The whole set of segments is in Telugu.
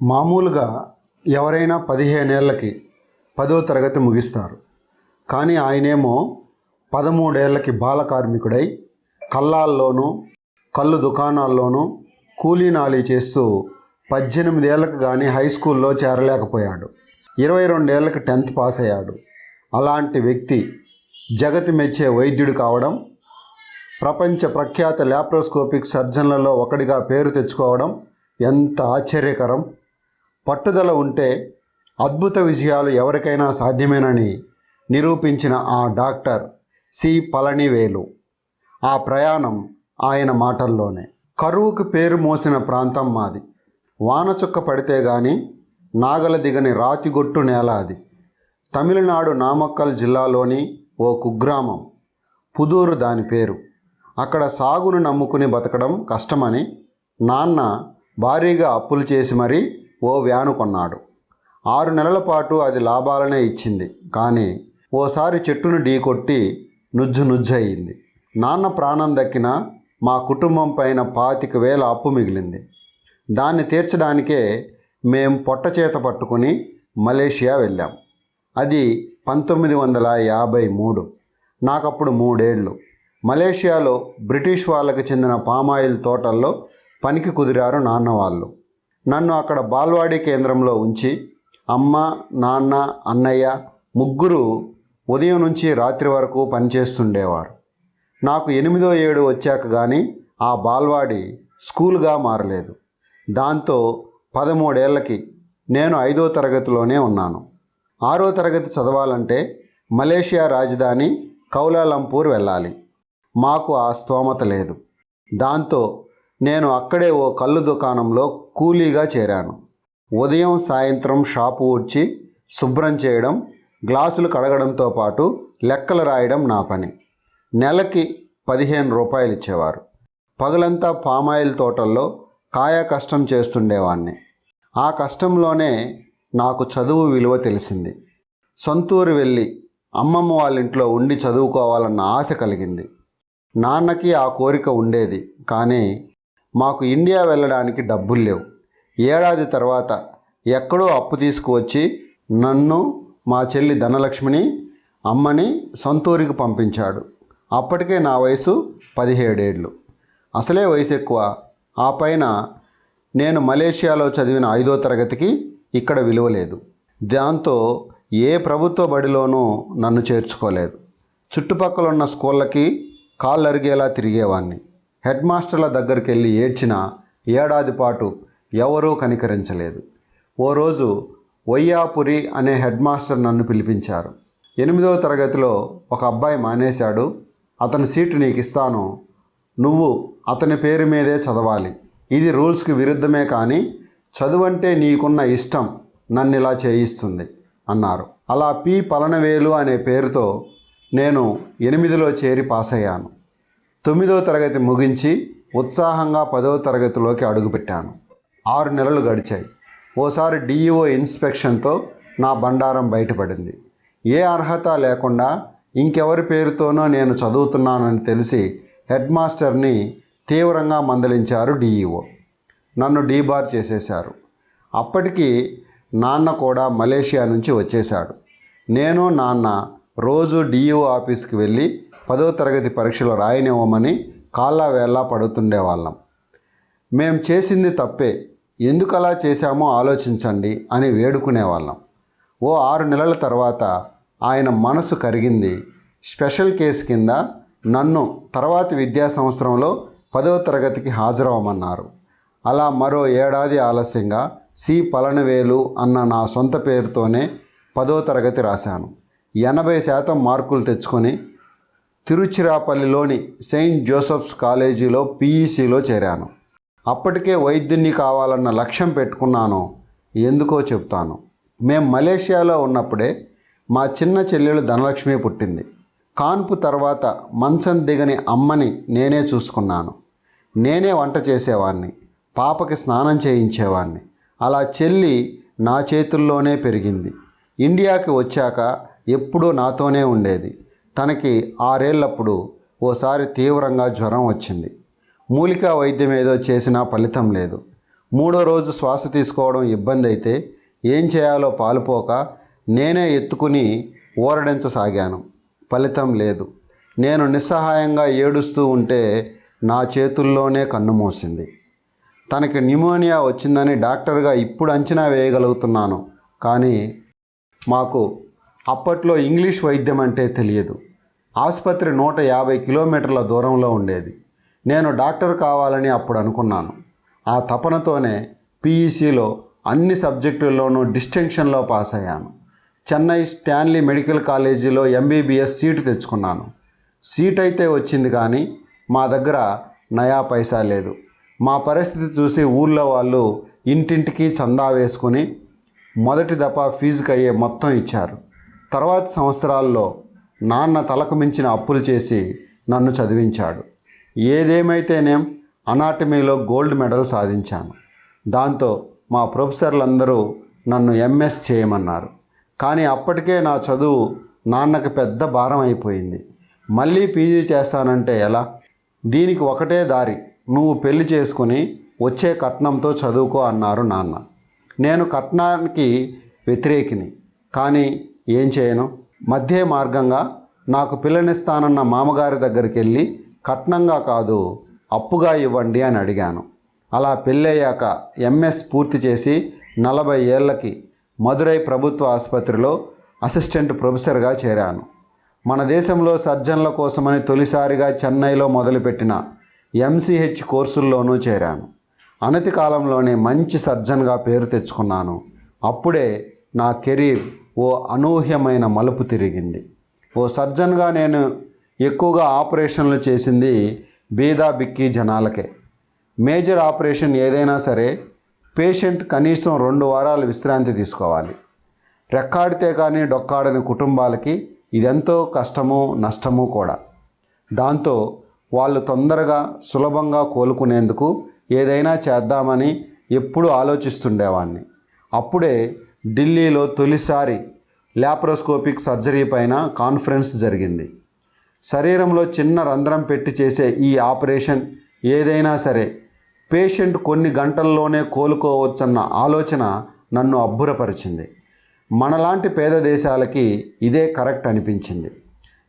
మామూలుగా ఎవరైనా పదిహేనేళ్ళకి పదో తరగతి ముగిస్తారు. కానీ ఆయనేమో పదమూడేళ్ళకి బాల కార్మికుడై కల్లాల్లోనూ కళ్ళు దుకాణాల్లోనూ కూలీ నాలీ చేస్తూ పద్దెనిమిదేళ్ళకి కానీ హై స్కూల్లో చేరలేకపోయాడు. ఇరవై రెండేళ్ళకు టెన్త్ పాస్ అయ్యాడు అలాంటి వ్యక్తి జగతి మెచ్చే వైద్యుడు కావడం ప్రపంచ ప్రఖ్యాత ల్యాప్రోస్కోపిక్ సర్జన్లలో ఒకడిగా పేరు తెచ్చుకోవడం ఎంత ఆశ్చర్యకరం! పట్టుదల ఉంటే అద్భుత విజయాలు ఎవరికైనా సాధ్యమేనని నిరూపించిన ఆ డాక్టర్ సి. పళనివేలు. ఆ ప్రయాణం ఆయన మాటల్లోనే. కరువుకు పేరు మోసిన ప్రాంతం మాది. వానచుక్క పడితే గాని నాగల దిగని రాతిగొట్టు నేల అది. తమిళనాడు నామక్కల్ జిల్లాలోని ఓ కుగ్రామం. పుదూరు దాని పేరు. అక్కడ సాగును నమ్ముకుని బతకడం కష్టమని నాన్న భారీగా అప్పులు చేసి మరీ ఓ వ్యాను కొన్నాడు. ఆరు నెలల పాటు అది లాభాలనే ఇచ్చింది. కానీ ఓసారి చెట్టును ఢీకొట్టి నుజ్జు నుజ్జు అయింది నాన్న ప్రాణం దక్కిన మా కుటుంబం పైన పాతిక వేల అప్పు మిగిలింది. దాన్ని తీర్చడానికే మేం పొట్ట చేత పట్టుకుని మలేషియా వెళ్ళాం. అది పంతొమ్మిది వందల యాభై మూడు. నాకప్పుడు మూడేళ్ళు. మలేషియాలో బ్రిటిష్ వాళ్ళకి చెందిన పామాయిల్ తోటల్లో పనికి కుదిరారు నాన్న వాళ్ళు. నన్ను అక్కడ బాల్వాడీ కేంద్రంలో ఉంచి అమ్మ నాన్న అన్నయ్య ముగ్గురు ఉదయం నుంచి రాత్రి వరకు పనిచేస్తుండేవారు. నాకు ఎనిమిదో ఏడు వచ్చాక కానీ ఆ బాల్వాడి స్కూల్గా మారలేదు. దాంతో పదమూడేళ్ళకి నేను ఐదో తరగతిలోనే ఉన్నాను. ఆరో తరగతి చదవాలంటే మలేషియా రాజధాని కౌలాలంపూర్ వెళ్ళాలి. మాకు ఆ స్తోమత లేదు. దాంతో నేను అక్కడే ఓ కళ్ళు దుకాణంలో కూలీగా చేరాను. ఉదయం సాయంత్రం షాపు ఊడ్చి శుభ్రం చేయడం గ్లాసులు కడగడంతో పాటు లెక్కలు రాయడం నా పని. నెలకి పదిహేను రూపాయలు ఇచ్చేవారు. పగలంతా పామాయిల్ తోటల్లో కాయ కష్టం చేస్తుండేవాణ్ణి. ఆ కష్టంలోనే నాకు చదువు విలువ తెలిసింది. సొంతూరు వెళ్ళి అమ్మమ్మ వాళ్ళ ఇంట్లో ఉండి చదువుకోవాలన్న ఆశ కలిగింది. నాన్నకి ఆ కోరిక ఉండేది కానీ మాకు ఇండియా వెళ్ళడానికి డబ్బులు లేవు. ఏడాది తర్వాత ఎక్కడో అప్పు తీసుకువచ్చి నన్ను మా చెల్లి ధనలక్ష్మిని అమ్మని సొంతూరికి పంపించాడు. అప్పటికే నా వయసు పదిహేడేళ్ళు. అసలే వయసు ఎక్కువ. ఆ పైన నేను మలేషియాలో చదివిన ఐదో తరగతికి ఇక్కడ విలువ లేదు. దాంతో ఏ ప్రభుత్వ బడిలోనూ నన్ను చేర్చుకోలేదు. చుట్టుపక్కల ఉన్న స్కూళ్ళకి కాళ్ళు అరిగేలా తిరిగేవాడిని హెడ్ మాస్టర్ల దగ్గరికి వెళ్ళి ఏడ్చిన ఏడాది పాటు ఎవరూ కనికరించలేదు. ఓ రోజు వయ్యాపురి అనే హెడ్ మాస్టర్ నన్ను పిలిపించారు. ఎనిమిదవ తరగతిలో ఒక అబ్బాయి మానేశాడు. అతని సీటు నీకు ఇస్తాను నువ్వు అతని పేరు మీదే చదవాలి. ఇది రూల్స్కి విరుద్ధమే కానీ చదువంటే నీకున్న ఇష్టం నన్ను ఇలా చేయిస్తుంది అన్నారు. అలా పి. పలనవేలు అనే పేరుతో నేను ఎనిమిదిలో చేరి పాస్ అయ్యాను తొమ్మిదవ తరగతి ముగించి ఉత్సాహంగా పదవ తరగతిలోకి అడుగుపెట్టాను. ఆరు నెలలు గడిచాయి. ఓసారి డిఈఓ ఇన్స్పెక్షన్తో నా బండారం బయటపడింది. ఏ అర్హత లేకుండా ఇంకెవరి పేరుతోనో నేను చదువుతున్నానని తెలిసి హెడ్ మాస్టర్ని తీవ్రంగా మందలించారు డిఈఓ. నన్ను డీబార్ చేసేశారు. అప్పటికి నాన్న కూడా మలేషియా నుంచి వచ్చేశాడు. నేను నాన్న రోజు డిఈఓ ఆఫీస్కి వెళ్ళి పదో తరగతి పరీక్షలు రాయనివ్వమని కాళ్ళ వేళ్ళ పడుతుండేవాళ్ళం మేం చేసింది తప్పే ఎందుకు అలా చేశామో ఆలోచించండి అని వేడుకునేవాళ్ళం ఓ ఆరు నెలల తర్వాత ఆయన మనసు కరిగింది. స్పెషల్ కేసు కింద నన్ను తర్వాతి విద్యా సంవత్సరంలో పదవ తరగతికి హాజరవ్వమన్నారు. అలా మరో ఏడాది ఆలస్యంగా సి. పలనవేలు అన్న నా సొంత పేరుతోనే పదో తరగతి రాశాను. ఎనభై శాతం మార్కులు తెచ్చుకొని తిరుచిరాపల్లిలోని సెయింట్ జోసెఫ్స్ కాలేజీలో పీఈసీలో చేరాను. అప్పటికే వైద్యుని కావాలన్న లక్ష్యం పెట్టుకున్నాను. ఎందుకో చెప్తాను. మేం మలేషియాలో ఉన్నప్పుడే మా చిన్న చెల్లెలు ధనలక్ష్మి పుట్టింది. కాన్పు తర్వాత మంచం దిగని అమ్మని నేనే చూసుకున్నాను. నేనే వంట చేసేవాడిని పాపకి స్నానం చేయించేవాడిని అలా చెల్లి నా చేతుల్లోనే పెరిగింది. ఇండియాకి వచ్చాక ఎప్పుడూ నాతోనే ఉండేది. తనకి ఆరేళ్ళప్పుడు ఓసారి తీవ్రంగా జ్వరం వచ్చింది. మూలికా వైద్యం ఏదో చేసినా ఫలితం లేదు. మూడో రోజు శ్వాస తీసుకోవడం ఇబ్బంది అయితే ఏం చేయాలో పాలుపోక నేనే ఎత్తుకుని ఊరడించసాగాను ఫలితం లేదు. నేను నిస్సహాయంగా ఏడుస్తూ ఉంటే నా చేతుల్లోనే కన్నుమూసింది తనకి న్యూమోనియా వచ్చిందని డాక్టర్గా ఇప్పుడు అంచనా వేయగలుగుతున్నాను. కానీ మాకు అప్పట్లో ఇంగ్లీష్ వైద్యం అంటే తెలియదు. ఆసుపత్రి నూట యాభై కిలోమీటర్ల దూరంలో ఉండేది. నేను డాక్టర్ కావాలని అప్పుడు అనుకున్నాను. ఆ తపనతోనే పీఈసీలో అన్ని సబ్జెక్టుల్లోనూ డిస్టింక్షన్లో పాస్ అయ్యాను. చెన్నై స్టాన్లీ మెడికల్ కాలేజీలో ఎంబీబీఎస్ సీటు తెచ్చుకున్నాను. సీట్ అయితే వచ్చింది కానీ మా దగ్గర నయా పైసా లేదు. మా పరిస్థితి చూసి ఊళ్ళో వాళ్ళు ఇంటింటికి చందా వేసుకుని మొదటి దఫా ఫీజుకి అయ్యే మొత్తం ఇచ్చారు. తర్వాత సంవత్సరాల్లో నాన్న తలకు మించిన అప్పులు చేసి నన్ను చదివించాడు. ఏదేమైతేనేం అనాటమీలో గోల్డ్ మెడల్ సాధించాను. దాంతో మా ప్రొఫెసర్లందరూ నన్ను ఎంఎస్ చేయమన్నారు. కానీ అప్పటికే నా చదువు నాన్నకి పెద్ద భారం అయిపోయింది. మళ్ళీ పీజీ చేస్తానంటే ఎలా? దీనికి ఒకటే దారి నువ్వు పెళ్ళి చేసుకుని వచ్చే కట్నంతో చదువుకో అన్నారు నాన్న. నేను కట్నానికి వ్యతిరేకిని. కానీ ఏం చేయను? మధ్య మార్గంగా నాకు పిల్లనిస్తానన్న మామగారి దగ్గరికి వెళ్ళి కట్నంగా కాదు అప్పుగా ఇవ్వండి అని అడిగాను. అలా పెళ్ళయ్యాక ఎంఎస్ పూర్తి చేసి నలభై ఏళ్ళకి మదురై ప్రభుత్వ ఆసుపత్రిలో అసిస్టెంట్ ప్రొఫెసర్గా చేరాను. మన దేశంలో సర్జన్ల కోసమని తొలిసారిగా చెన్నైలో మొదలుపెట్టిన ఎంసీహెచ్ కోర్సుల్లోనూ చేరాను. అనతి కాలంలోనే మంచి సర్జన్గా పేరు తెచ్చుకున్నాను. అప్పుడే నా కెరీర్ ఓ అనూహ్యమైన మలుపు తిరిగింది. ఓ సర్జన్గా నేను ఎక్కువగా ఆపరేషన్లు చేసింది బీదా బిక్కి జనాలకే. మేజర్ ఆపరేషన్ ఏదైనా సరే పేషెంట్ కనీసం రెండు వారాలు విశ్రాంతి తీసుకోవాలి. రెక్కాడితే కానీ డొక్కాడని కుటుంబాలకి ఇదెంతో కష్టము నష్టము కూడా. దాంతో వాళ్ళు తొందరగా సులభంగా కోలుకునేందుకు ఏదైనా చేద్దామని ఎప్పుడూ ఆలోచిస్తుండేవాడిని అప్పుడే ఢిల్లీలో తొలిసారి ల్యాప్రోస్కోపిక్ సర్జరీ పైన కాన్ఫరెన్స్ జరిగింది. శరీరంలో చిన్న రంధ్రం పెట్టి చేసే ఈ ఆపరేషన్ ఏదైనా సరే పేషెంట్ కొన్ని గంటల్లోనే కోలుకోవచ్చన్న ఆలోచన నన్ను అబ్బురపరిచింది. మనలాంటి పేద దేశాలకి ఇదే కరెక్ట్ అనిపించింది.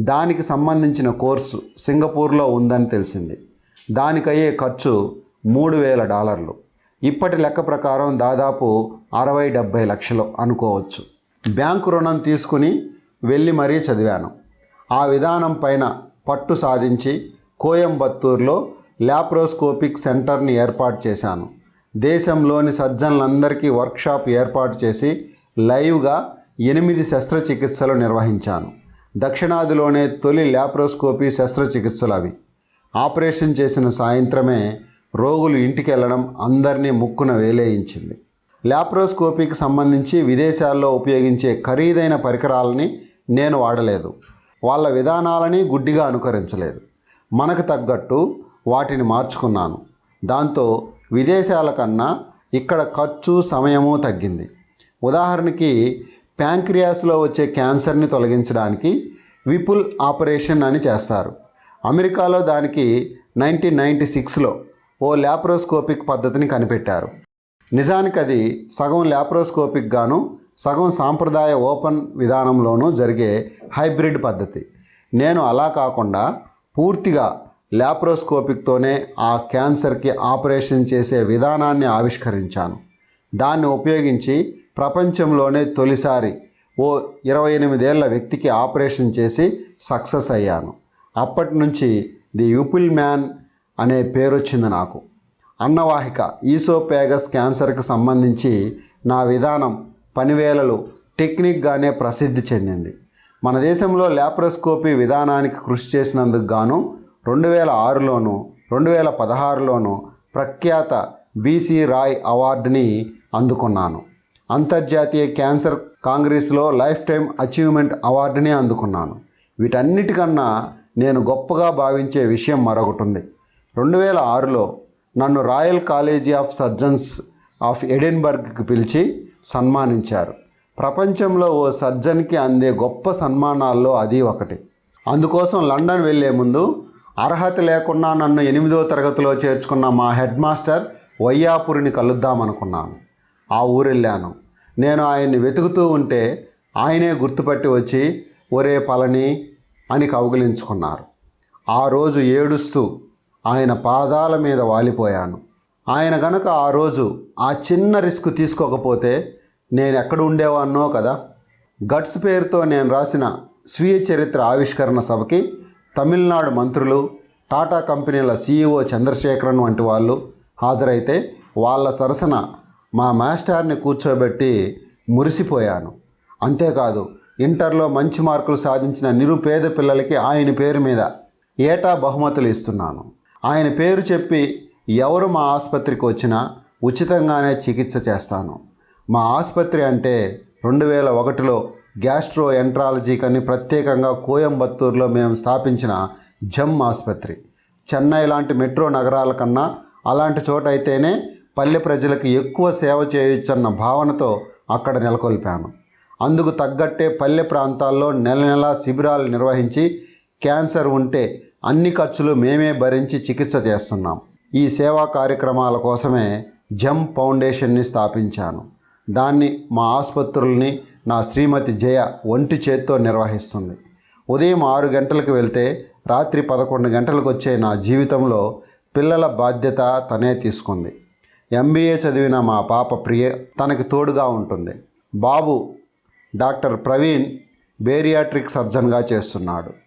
దానికి సంబంధించిన కోర్సు సింగపూర్లో ఉందని తెలిసింది. దానికయ్యే ఖర్చు మూడు వేల డాలర్లు. ఇప్పటి లెక్క ప్రకారం దాదాపు అరవై డెబ్భై లక్షలు అనుకోవచ్చు. బ్యాంకు రుణం తీసుకుని వెళ్ళి మరీ చదివాను. ఆ విధానం పైన పట్టు సాధించి కోయంబత్తూరులో ల్యాప్రోస్కోపిక్ సెంటర్ని ఏర్పాటు చేశాను. దేశంలోని సర్జన్లందరికీ వర్క్షాప్ ఏర్పాటు చేసి లైవ్గా ఎనిమిది శస్త్రచికిత్సలు నిర్వహించాను. దక్షిణాదిలోనే తొలి ల్యాప్రోస్కోపీ శస్త్రచికిత్సలు అవి. ఆపరేషన్ చేసిన సాయంత్రమే రోగులు ఇంటికి వెళ్ళడం అందరినీ ముక్కున వేలేయించింది. ల్యాప్రోస్కోపీకి సంబంధించి విదేశాల్లో ఉపయోగించే ఖరీదైన పరికరాలని నేను వాడలేదు. వాళ్ళ విధానాలని గుడ్డిగా అనుకరించలేదు. మనకు తగ్గట్టు వాటిని మార్చుకున్నాను. దాంతో విదేశాల కన్నా ఇక్కడ ఖర్చు సమయము తగ్గింది. ఉదాహరణకి ప్యాంక్రియాస్లో వచ్చే క్యాన్సర్ని తొలగించడానికి విపుల్ ఆపరేషన్ అని చేస్తారు. అమెరికాలో దానికి నైన్టీన్ నైంటీ సిక్స్లో ఓ ల్యాప్రోస్కోపిక్ పద్ధతిని కనిపెట్టారు. నిజానికి అది సగం ల్యాప్రోస్కోపిక్ గాను సగం సాంప్రదాయ ఓపెన్ విధానంలోనూ జరిగే హైబ్రిడ్ పద్ధతి. నేను అలా కాకుండా పూర్తిగా ల్యాప్రోస్కోపిక్తోనే ఆ క్యాన్సర్కి ఆపరేషన్ చేసే విధానాన్ని ఆవిష్కరించాను. దాన్ని ఉపయోగించి ప్రపంచంలోనే తొలిసారి ఓ ఇరవై ఎనిమిదేళ్ళ వ్యక్తికి ఆపరేషన్ చేసి సక్సెస్ అయ్యాను. అప్పటి నుంచి ది యూపిల్ మ్యాన్ అనే పేరు వచ్చింది నాకు. అన్నవాహిక ఈసోపేగస్ క్యాన్సర్కి సంబంధించి నా విధానం పనివేలలు టెక్నిక్గానే ప్రసిద్ధి చెందింది. మన దేశంలో ల్యాప్రోస్కోపీ విధానానికి కృషి చేసినందుకు గాను రెండు వేల ఆరులోను రెండు వేల పదహారులోను ప్రఖ్యాత బీసీ రాయ్ అవార్డుని అందుకున్నాను. అంతర్జాతీయ క్యాన్సర్ కాంగ్రెస్లో లైఫ్ టైం అచీవ్మెంట్ అవార్డుని అందుకున్నాను. వీటన్నిటికన్నా నేను గొప్పగా భావించే విషయం మరొకటి ఉంది రెండు వేల ఆరులో నన్ను royal college of surgeons of ఎడిన్బర్గ్కి పిలిచి సన్మానించారు. ప్రపంచంలో ఓ సర్జన్కి అందే గొప్ప సన్మానాల్లో అది ఒకటి. అందుకోసం లండన్ వెళ్ళే ముందు అర్హత లేకుండా నన్ను ఎనిమిదో తరగతిలో చేర్చుకున్న మా హెడ్ మాస్టర్ వయ్యాపురిని కలుద్దామనుకున్నాను. ఆ ఊరెళ్ళాను. నేను ఆయన్ని వెతుకుతూ ఉంటే ఆయనే గుర్తుపట్టి వచ్చి ఒరే పలని అని కౌగిలించుకున్నారు. ఆ రోజు ఏడుస్తూ ఆయన పాదాల మీద వాలిపోయాను. ఆయన గనక ఆ రోజు ఆ చిన్న రిస్క్ తీసుకోకపోతే నేను ఎక్కడ ఉండేవాన్నో కదా. గట్స్ పేరుతో నేను రాసిన స్వీయ చరిత్ర ఆవిష్కరణ సభకి తమిళనాడు మంత్రులు టాటా కంపెనీల సీఈఓ చంద్రశేఖరన్ వంటి వాళ్ళు హాజరైతే వాళ్ళ సరసన మా మాస్టర్ని కూర్చోబెట్టి మురిసిపోయాను. అంతేకాదు ఇంటర్లో మంచి మార్కులు సాధించిన నిరుపేద పిల్లలకి ఆయన పేరు మీద ఏటా బహుమతులు ఇస్తున్నాను. ఆయన పేరు చెప్పి ఎవరు మా ఆసుపత్రికి వచ్చినా ఉచితంగానే చికిత్స చేస్తాను. మా ఆసుపత్రి అంటే రెండు వేల ఒకటిలో గ్యాస్ట్రో ఎంట్రాలజీకని ప్రత్యేకంగా కోయంబత్తూరులో మేము స్థాపించిన జమ్ ఆసుపత్రి. చెన్నై లాంటి మెట్రో నగరాల కన్నా అలాంటి చోట అయితేనే పల్లె ప్రజలకు ఎక్కువ సేవ చేయొచ్చన్న భావనతో అక్కడ నెలకొల్పాను. అందుకు తగ్గట్టే పల్లె ప్రాంతాల్లో నెల నెలా శిబిరాలు నిర్వహించి క్యాన్సర్ ఉంటే అన్ని ఖర్చులు మేమే భరించి చికిత్స చేస్తున్నాం. ఈ సేవా కార్యక్రమాల కోసమే జమ్ ఫౌండేషన్ని స్థాపించాను. దాన్ని మా ఆసుపత్రుల్ని నా శ్రీమతి జయ ఒంటి చేత్తో నిర్వహిస్తుంది. ఉదయం ఆరు గంటలకు వెళ్తే రాత్రి పదకొండు గంటలకు వచ్చే నా జీవితంలో పిల్లల బాధ్యత తనే తీసుకుంది. ఎంబీఏ చదివిన మా పాప ప్రియ తనకి తోడుగా ఉంటుంది. బాబు డాక్టర్ ప్రవీణ్ బేరియాట్రిక్ సర్జన్గా చేస్తున్నాడు.